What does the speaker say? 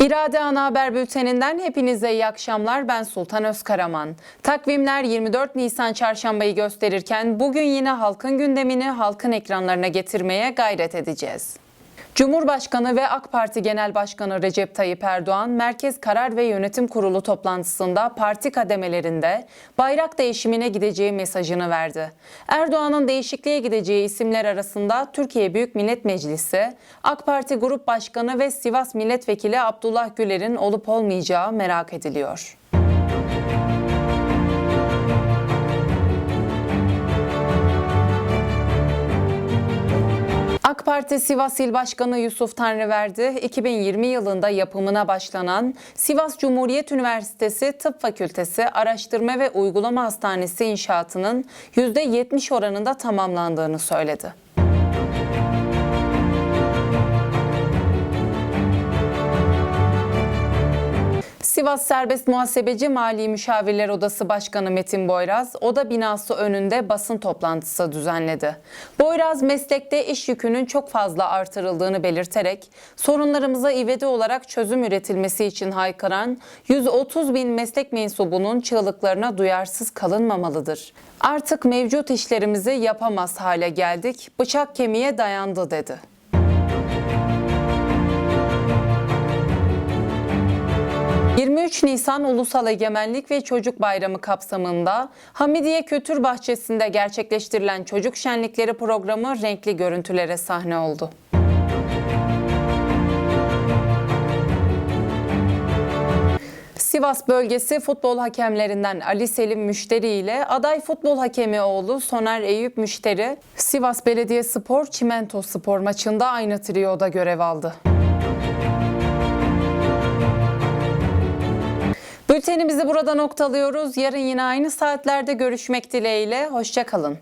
İrade Ana Haber Bülteninden hepinize iyi akşamlar. Ben Sultan Özkaraman. Takvimler 24 Nisan çarşambayı gösterirken bugün yine halkın gündemini halkın ekranlarına getirmeye gayret edeceğiz. Cumhurbaşkanı ve AK Parti Genel Başkanı Recep Tayyip Erdoğan, Merkez Karar ve Yönetim Kurulu toplantısında parti kademelerinde bayrak değişimine gideceği mesajını verdi. Erdoğan'ın değişikliğe gideceği isimler arasında Türkiye Büyük Millet Meclisi, AK Parti Grup Başkanı ve Sivas Milletvekili Abdullah Güler'in olup olmayacağı merak ediliyor. Parti Sivas İl Başkanı Yusuf Tanrıverdi, 2020 yılında yapımına başlanan Sivas Cumhuriyet Üniversitesi Tıp Fakültesi Araştırma ve Uygulama Hastanesi inşaatının %70 oranında tamamlandığını söyledi. Sivas Serbest Muhasebeci Mali Müşavirler Odası Başkanı Metin Boyraz, oda binası önünde basın toplantısı düzenledi. Boyraz, meslekte iş yükünün çok fazla artırıldığını belirterek, sorunlarımıza ivedi olarak çözüm üretilmesi için haykıran 130 bin meslek mensubunun çığlıklarına duyarsız kalınmamalıdır. Artık mevcut işlerimizi yapamaz hale geldik, bıçak kemiğe dayandı dedi. 23 Nisan Ulusal Egemenlik ve Çocuk Bayramı kapsamında Hamidiye Kültür Bahçesi'nde gerçekleştirilen çocuk şenlikleri programı renkli görüntülere sahne oldu. Sivas bölgesi futbol hakemlerinden Ali Selim Müşteri ile aday futbol hakemi oğlu Soner Eyüp Müşteri, Sivas Belediyespor Çimento Spor maçında aynı trioda görev aldı. Bültenimizi burada noktalıyoruz. Yarın yine aynı saatlerde görüşmek dileğiyle. Hoşçakalın.